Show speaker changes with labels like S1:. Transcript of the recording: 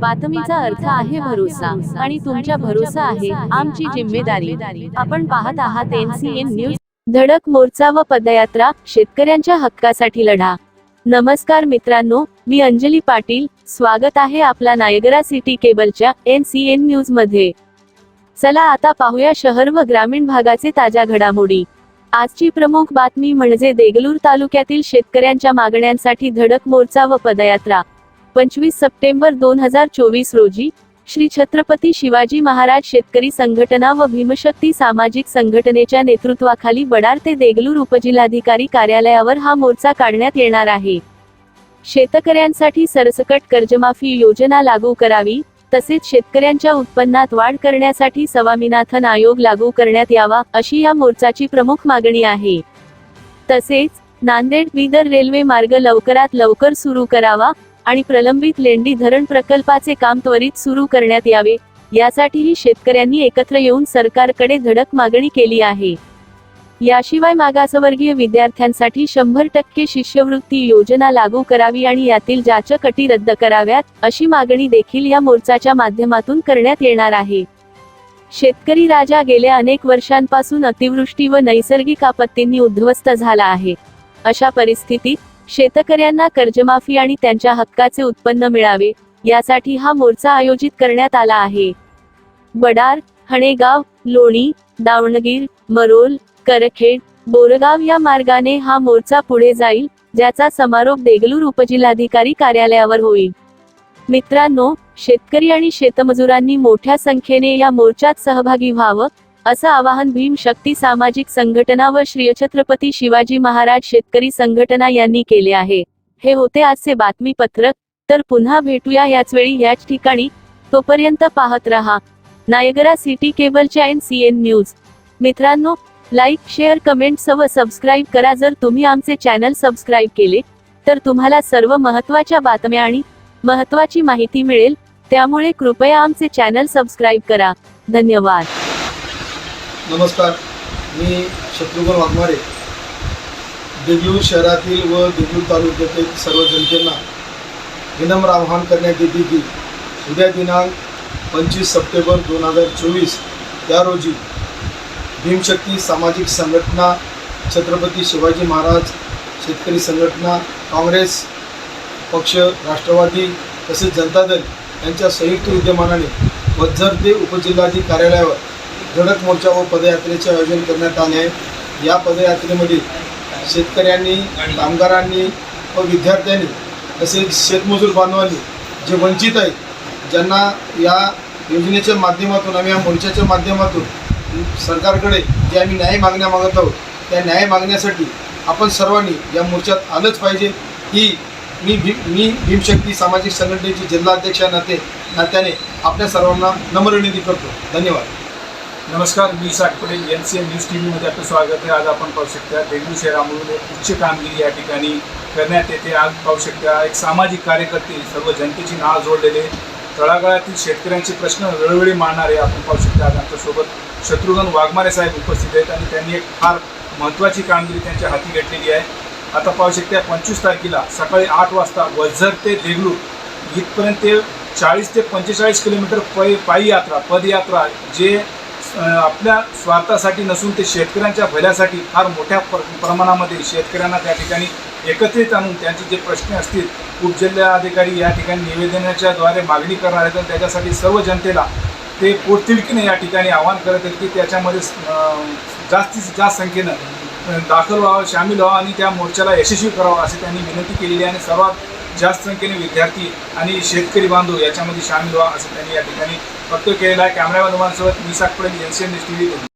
S1: बातमीचा अर्थ आहे भरोसा आणि तुमच्या भरोसा आहे आमची जिम्मेदारी. आपण पाहत आहात एनसीएन न्यूज. धडक मोर्चा व पदयात्रा शेतकऱ्यांच्या हक्कासाठी लढा. नमस्कार मित्रांनो मी अंजली पाटील. स्वागत आहे आपला नायगरा सिटी केबलच्या एनसीएन न्यूजमध्ये चला आता पाहूया शहर व ग्रामीण भागाचे ताज्या घडामोडी. आजची प्रमुख बातमी म्हणजे देगलूर तालुक्यातील शेतकऱ्यांच्या मागण्यांसाठी धडक मोर्चा व पदयात्रा. पंचवीस सप्टेंबर दोन हजार चोवीस रोजी श्री छत्रपती शिवाजी महाराज शेतकरी संघटना व भीमशक्ती सामाजिक संघटनेच्या नेतृत्वाखाली बडार ते देगलूर उपजिल्हाधिकारी कार्यालयावर हा मोर्चा काढण्यात येणार आहे. शेतकऱ्यांसाठी सरसकट कर्जमाफी योजना लागू करावी तसेच शेतकऱ्यांच्या उत्पन्नात वाढ करण्यासाठी स्वामीनाथन आयोग लागू करण्यात यावा अशी या मोर्चाची प्रमुख मागणी आहे. तसेच नांदेड बिदर रेल्वे मार्ग लवकरात लवकर सुरू करावा आणि प्रलंबित लेंडी धरण प्रकल्पाचे काम त्वरित सुरू करण्यात यावे यासाठीही शेतकऱ्यांनी एकत्र येऊन सरकारकडे धडक मागणी केली आहे. याशिवाय मागासवर्गीय विद्यार्थ्यांसाठी शंभर टक्के शिष्यवृत्ती योजना लागू करावी आणि यातील जाचक अटी रद्द कराव्यात अशी मागणी देखील या मोर्चाच्या माध्यमातून करण्यात येणार आहे. शेतकरी राजा गेल्या अनेक वर्षांपासून अतिवृष्टी व नैसर्गिक आपत्तींनी उद्ध्वस्त झाला आहे. अशा परिस्थितीत शेतकऱ्यांना कर्जमाफी आणि त्यांच्या हक्काचे उत्पन्न मिळावे यासाठी हा मोर्चा आयोजित करण्यात आला आहे. बडार हणेगाव लोणी दावणगीर मरोल करखेड बोरगाव या मार्गाने हा मोर्चा पुढे जाईल ज्याचा समारोप देगलूर उपजिल्हाधिकारी कार्यालयावर होईल. मित्रांनो शेतकरी आणि शेतमजुरांनी मोठ्या संख्येने या मोर्चात सहभागी व्हावं असं आवाहन भीम शक्ती सामाजिक संघटना व श्री छत्रपती शिवाजी महाराज शेतकरी संघटना यांनी केले आहे. हे होते आजचे बातमीपत्रक तर पुन्हा भेटूया याच वेळी याच ठिकाणी. तोपर्यंत पाहत रहा. नायगरा सिटी केबलच्या एन सी एन न्यूज. मित्रांनो लाईक शेअर कमेंट्स व सबस्क्राईब करा जर तुम्ही आमचे चॅनल सबस्क्राईब केले तर तुम्हाला सर्व महत्त्वाच्या बातम्या आणि महत्त्वाची माहिती मिळेल. त्यामुळे कृपया आमचे चॅनल सबस्क्राईब करा. धन्यवाद.
S2: नमस्कार. मी शत्रुघ्न वाघमारे. देगलूर शहरातील व देगलूर तालुक्यातील सर्व जनतेला विनम्र आवाहन करण्यात येते की उद्या दिनांक पंचवीस सप्टेंबर दोन हजार चोवीस या रोजी भीमशक्ती सामाजिक संघटना छत्रपती शिवाजी महाराज शेतकरी संघटना काँग्रेस पक्ष राष्ट्रवादी तसेच जनता दल यांच्या संयुक्त विद्यमानाने वज्जर ते उपजिल्हाधिकारी कार्यालयावर धडक मोर्चा व पदयात्रेचे आयोजन करण्यात आले. आहे या पदयात्रेमध्ये शेतकऱ्यांनी कामगारांनी व विद्यार्थ्यांनी तसेच शेतमजूर बांधवांनी जे वंचित आहेत ज्यांना या योजनेच्या माध्यमातून आम्ही या मोर्चाच्या माध्यमातून सरकारकडे जे आम्ही न्याय मागण्या मागत आहोत त्या न्याय मागण्यासाठी आपण सर्वांनी या मोर्चात आलंच पाहिजे. ही मी भी मी भीमशक्ती सामाजिक संघटनेचे जिल्हाध्यक्ष नाते नात्याने आपल्या सर्वांना नम्र करतो. धन्यवाद.
S3: नमस्कार मी साठ Patel N C N news T व्हीमध्ये आपलं स्वागत आहे. आज आपण पाहू शकता देगलूर शहरामधून एक उच्च कामगिरी या ठिकाणी करण्यात येते. आज पाहू शकता एक सामाजिक कार्यकर्ते सर्व जनतेची नाव जोडलेले तळागाळातील शेतकऱ्यांचे प्रश्न वेळोवेळी मांडणारे आपण पाहू शकता. आज आमच्यासोबत शत्रुघ्न वाघमारे साहेब उपस्थित आहेत आणि त्यांनी एक फार महत्त्वाची कामगिरी त्यांच्या हाती घेतलेली आहे. आता पाहू शकता पंचवीस तारखेला सकाळी आठ वाजता वझर ते देगलूर इथपर्यंत ते चाळीस ते पंचेचाळीस किलोमीटर पै पायी यात्रा पदयात्रा जे आपल्या स्वार्थासाठी नसून ते शेतकऱ्यांच्या भल्यासाठी फार मोठ्या प्र प्रमाणामध्ये शेतकऱ्यांना त्या ठिकाणी एकत्रित आणून त्यांचे जे प्रश्न असतील उपजिल्हाधिकारी या ठिकाणी निवेदनाच्या द्वारे मागणी करणार आहेत आणि त्याच्यासाठी सर्व जनतेला ते पोटतिडकीने या ठिकाणी आवाहन करत आहेत की त्याच्यामध्ये जास्तीत जास्त संख्येनं दाखल व्हावं सामील व्हावं आणि त्या मोर्चाला यशस्वी करावं असे त्यांनी विनंती केलेली आहे आणि सर्वात जास्त संख्येने विद्यार्थी आणि शेतकरी बांधव याच्यामध्ये सामील व्हा असं त्यांनी या ठिकाणी वक्तव्य केलेलं आहे. कॅमेरामॅन सोबत मी साकपडे N C N T V